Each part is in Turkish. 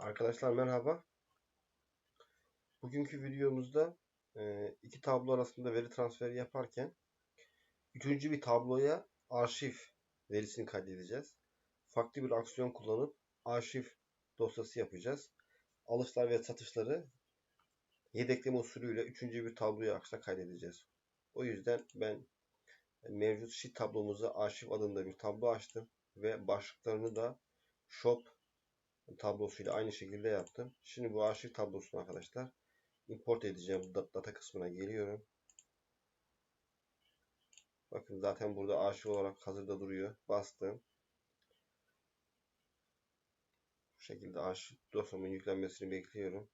Arkadaşlar merhaba. Bugünkü videomuzda e, iki tablo arasında veri transferi yaparken üçüncü bir tabloya arşiv verisini kaydedeceğiz. Farklı bir aksiyon kullanıp arşiv dosyası yapacağız. Alışlar ve satışları yedekleme usulüyle üçüncü bir tabloya arkadaşlar kaydedeceğiz. O yüzden ben mevcut sheet tablomuza arşiv adında bir tablo açtım ve başlıklarını da shop tablosuyla aynı şekilde yaptım. Şimdi bu arşiv tablosunu arkadaşlar import edeceğim. Data kısmına geliyorum. Bakın zaten burada arşiv olarak hazırda duruyor. Bastım. Bu şekilde arşiv dosyamın yüklenmesini bekliyorum.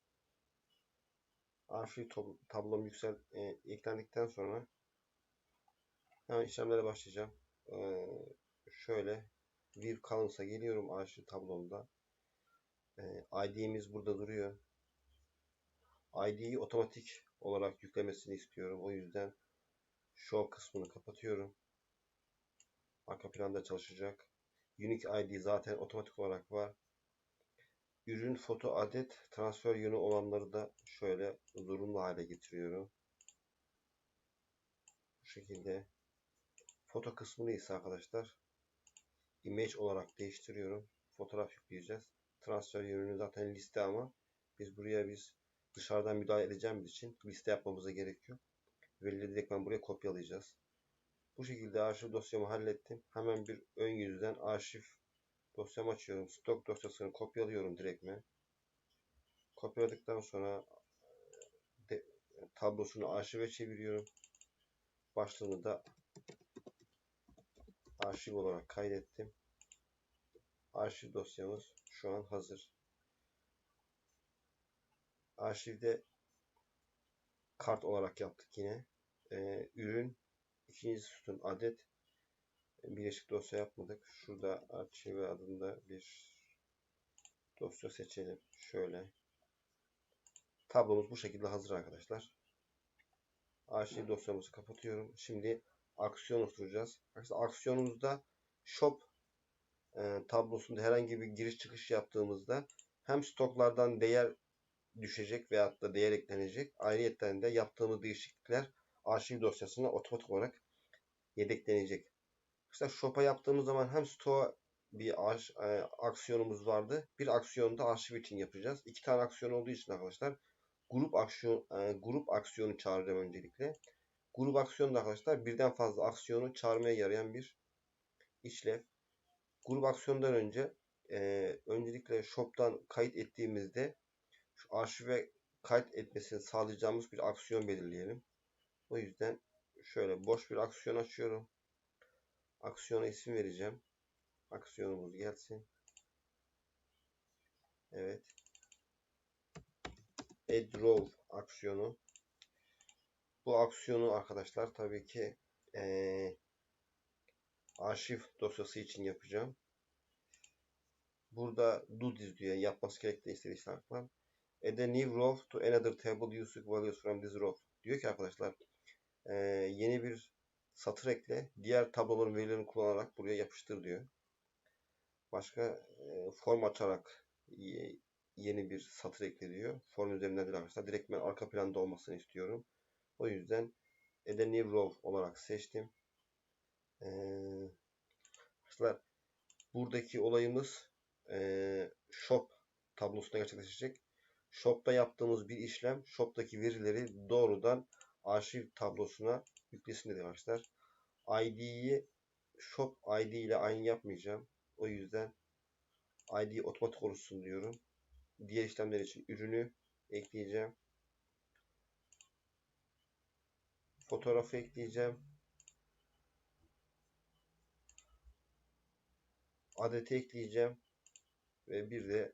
Arşiv tablom yüksel e, eklendikten sonra hemen işlemlere başlayacağım. E, şöyle view columns'a geliyorum arşiv tablomda. Ee, ID'miz burada duruyor. ID'yi otomatik olarak yüklemesini istiyorum. O yüzden show kısmını kapatıyorum. Arka planda çalışacak. Unique ID zaten otomatik olarak var. Ürün foto adet transfer yönü olanları da şöyle zorunlu hale getiriyorum. Bu şekilde foto kısmını ise arkadaşlar image olarak değiştiriyorum. Fotoğraf yükleyeceğiz transfer yönünü zaten liste ama biz buraya biz dışarıdan müdahale edeceğimiz için liste yapmamıza gerek yok. Verileri direkt ben buraya kopyalayacağız. Bu şekilde arşiv dosyamı hallettim. Hemen bir ön yüzden arşiv dosyamı açıyorum. Stok dosyasını kopyalıyorum direktmen. Kopyaladıktan sonra de, tablosunu arşive çeviriyorum. Başlığını da arşiv olarak kaydettim. Arşiv dosyamız şu an hazır. Arşivde kart olarak yaptık yine. Ee, ürün ikinci sütun adet birleşik dosya yapmadık. Şurada arşiv adında bir dosya seçelim. Şöyle. Tablomuz bu şekilde hazır arkadaşlar. Arşiv dosyamızı kapatıyorum. Şimdi aksiyon oluşturacağız. Aksiyonumuzda shop e, tablosunda herhangi bir giriş çıkış yaptığımızda hem stoklardan değer düşecek veyahut da değer eklenecek. Ayrıyeten de yaptığımız değişiklikler arşiv dosyasına otomatik olarak yedeklenecek. İşte shop'a yaptığımız zaman hem stoğa bir e, aksiyonumuz vardı. Bir aksiyonu da arşiv için yapacağız. İki tane aksiyon olduğu için arkadaşlar grup aksiyon e, grup aksiyonu çağıracağım öncelikle. Grup aksiyonu da arkadaşlar birden fazla aksiyonu çağırmaya yarayan bir işlev. Grup aksiyondan önce e, öncelikle shop'tan kayıt ettiğimizde şu arşive kayıt etmesini sağlayacağımız bir aksiyon belirleyelim. O yüzden şöyle boş bir aksiyon açıyorum. Aksiyona isim vereceğim. Aksiyonumuz gelsin. Evet. Add row aksiyonu. Bu aksiyonu arkadaşlar tabii ki ee, arşiv dosyası için yapacağım. Burada do this diyor. Yapması gerektiği istediği işaretler. Add a new row to another table using values from this row. Diyor ki arkadaşlar e, yeni bir satır ekle. Diğer tabloların verilerini kullanarak buraya yapıştır diyor. Başka e, form açarak yeni bir satır ekle diyor. Form üzerinden değil arkadaşlar. Direkt ben arka planda olmasını istiyorum. O yüzden add a new row olarak seçtim. Ee, arkadaşlar buradaki olayımız e, shop tablosunda gerçekleşecek. Shop'ta yaptığımız bir işlem shop'taki verileri doğrudan arşiv tablosuna yüklesin dedi arkadaşlar. ID'yi shop ID ile aynı yapmayacağım. O yüzden ID otomatik oluşsun diyorum. Diğer işlemler için ürünü ekleyeceğim. Fotoğrafı ekleyeceğim. Adeti ekleyeceğim. Ve bir de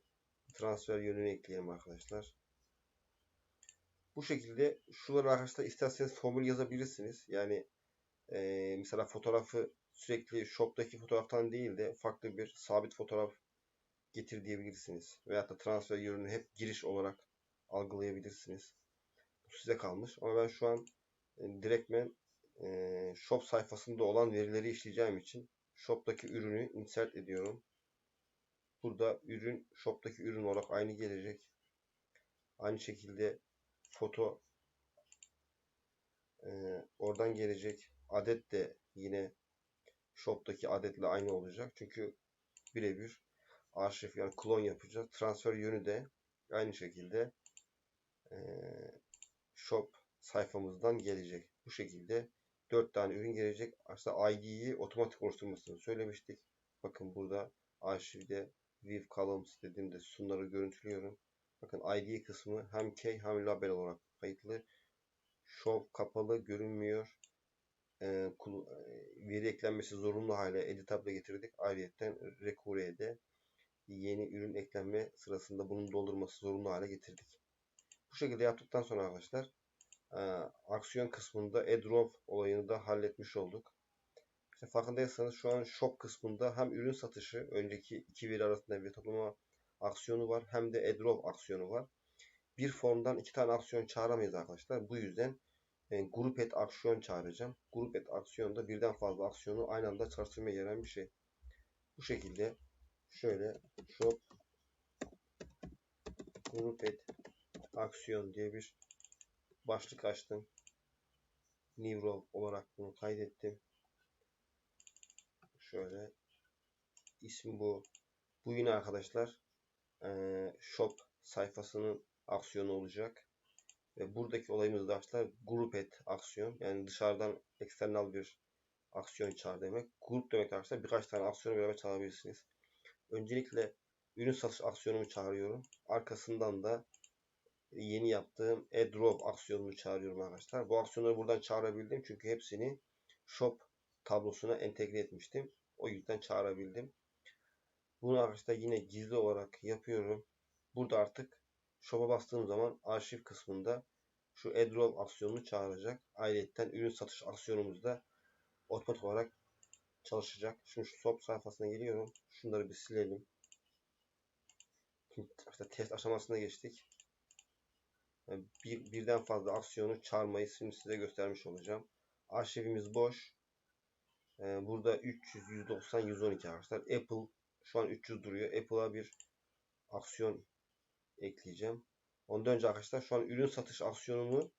transfer yönünü ekleyelim arkadaşlar. Bu şekilde şuralara arkadaşlar isterseniz formül yazabilirsiniz. Yani e, mesela fotoğrafı sürekli shop'taki fotoğraftan değil de farklı bir sabit fotoğraf getir diyebilirsiniz. Veyahut da transfer yönünü hep giriş olarak algılayabilirsiniz. Bu size kalmış. Ama ben şu an e, direktmen e, shop sayfasında olan verileri işleyeceğim için shop'taki ürünü insert ediyorum. Burada ürün shop'taki ürün olarak aynı gelecek. Aynı şekilde foto e, oradan gelecek. Adet de yine shop'taki adetle aynı olacak. Çünkü birebir arşiv yani klon yapacağız. Transfer yönü de aynı şekilde e, shop sayfamızdan gelecek. Bu şekilde 4 tane ürün gelecek. Aslında ID'yi otomatik oluşturmasını söylemiştik. Bakın burada arşivde View Columns dediğimde sunları görüntülüyorum. Bakın ID kısmı hem key hem label olarak kayıtlı. Show kapalı görünmüyor. Ee, veri eklenmesi zorunlu hale editable getirdik. Ayrıca Recure'de yeni ürün eklenme sırasında bunun doldurması zorunlu hale getirdik. Bu şekilde yaptıktan sonra arkadaşlar e, aksiyon kısmında AdDrop olayını da halletmiş olduk. İşte farkındaysanız şu an shop kısmında hem ürün satışı önceki iki veri arasında bir toplama aksiyonu var hem de AdDrop aksiyonu var. Bir formdan iki tane aksiyon çağıramayız arkadaşlar. Bu yüzden yani e, grup et aksiyon çağıracağım. Grup et aksiyonda birden fazla aksiyonu aynı anda çalıştırmaya yarayan bir şey. Bu şekilde şöyle shop grup et aksiyon diye bir başlık açtım. New role olarak bunu kaydettim. Şöyle ismi bu. Bu yine arkadaşlar shop sayfasının aksiyonu olacak. Ve buradaki olayımız da arkadaşlar grup et aksiyon. Yani dışarıdan eksternal bir aksiyon çağır demek. Grup demek arkadaşlar birkaç tane aksiyonu beraber çağırabilirsiniz. Öncelikle ürün satış aksiyonumu çağırıyorum. Arkasından da yeni yaptığım AdDrop aksiyonunu çağırıyorum arkadaşlar. Bu aksiyonları buradan çağırabildim çünkü hepsini shop tablosuna entegre etmiştim. O yüzden çağırabildim. Bunu arkadaşlar yine gizli olarak yapıyorum. Burada artık shop'a bastığım zaman arşiv kısmında şu AdDrop aksiyonunu çağıracak. Ayrıca ürün satış aksiyonumuz da otomatik olarak çalışacak. Şimdi şu shop sayfasına geliyorum. Şunları bir silelim. İşte test aşamasına geçtik. Bir, birden fazla aksiyonu çağırmayı şimdi size göstermiş olacağım. Arşivimiz boş. Ee, burada 300, 190, 112 arkadaşlar. Apple şu an 300 duruyor. Apple'a bir aksiyon ekleyeceğim. Ondan önce arkadaşlar şu an ürün satış aksiyonunu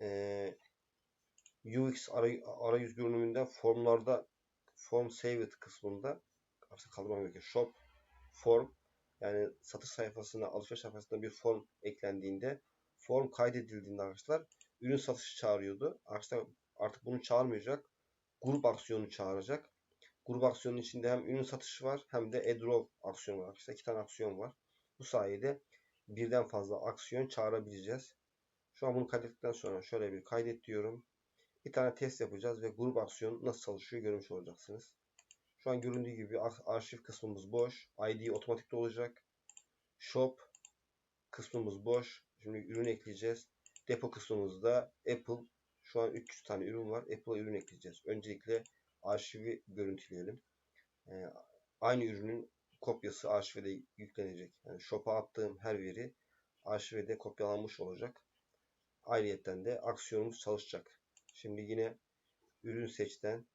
e, UX arayüz görünümünden formlarda form saved kısmında artık kaldırmam gerekiyor. Shop form yani satış sayfasına alışveriş sayfasına bir form eklendiğinde form kaydedildiğinde arkadaşlar ürün satışı çağırıyordu. Arkadaşlar artık bunu çağırmayacak. Grup aksiyonu çağıracak. Grup aksiyonun içinde hem ürün satışı var hem de AdDrop aksiyonu var. İşte iki tane aksiyon var. Bu sayede birden fazla aksiyon çağırabileceğiz. Şu an bunu kaydettikten sonra şöyle bir kaydet diyorum. Bir tane test yapacağız ve grup aksiyon nasıl çalışıyor görmüş olacaksınız. Şu an göründüğü gibi arşiv kısmımız boş. ID otomatikte olacak. Shop kısmımız boş. Şimdi ürün ekleyeceğiz. Depo kısmımızda Apple şu an 300 tane ürün var. Apple'a ürün ekleyeceğiz. Öncelikle arşivi görüntüleyelim. Ee, aynı ürünün kopyası arşive yüklenecek. Yani shop'a attığım her veri arşive de kopyalanmış olacak. Ayrıyeten de aksiyonumuz çalışacak. Şimdi yine ürün seçten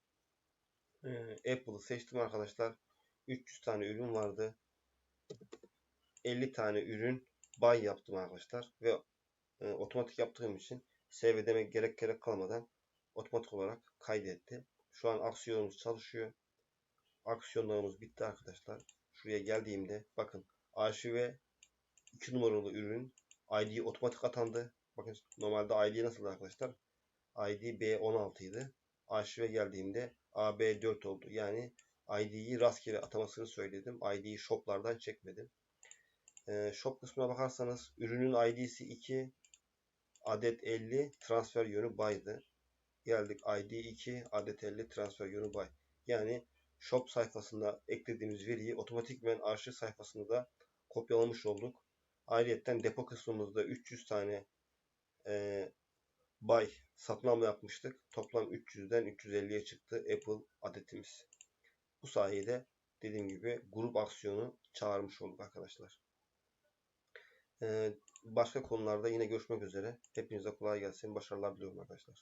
Apple'ı seçtim arkadaşlar. 300 tane ürün vardı. 50 tane ürün buy yaptım arkadaşlar. Ve e, otomatik yaptığım için save demek gerek gerek kalmadan otomatik olarak kaydetti. Şu an aksiyonumuz çalışıyor. Aksiyonlarımız bitti arkadaşlar. Şuraya geldiğimde bakın arşive 2 numaralı ürün ID otomatik atandı. Bakın normalde ID nasıl arkadaşlar? ID B16 idi. Arşive geldiğimde AB4 oldu. Yani ID'yi rastgele atamasını söyledim. ID'yi shoplardan çekmedim. Ee, shop kısmına bakarsanız ürünün ID'si 2 adet 50 transfer yönü buy'dı. Geldik ID 2 adet 50 transfer yönü buy. Yani shop sayfasında eklediğimiz veriyi otomatikmen arşiv sayfasında da kopyalamış olduk. Ayrıca depo kısmımızda 300 tane e, buy satın yapmıştık. Toplam 300'den 350'ye çıktı Apple adetimiz. Bu sayede dediğim gibi grup aksiyonu çağırmış olduk arkadaşlar. Ee, başka konularda yine görüşmek üzere. Hepinize kolay gelsin. Başarılar diliyorum arkadaşlar.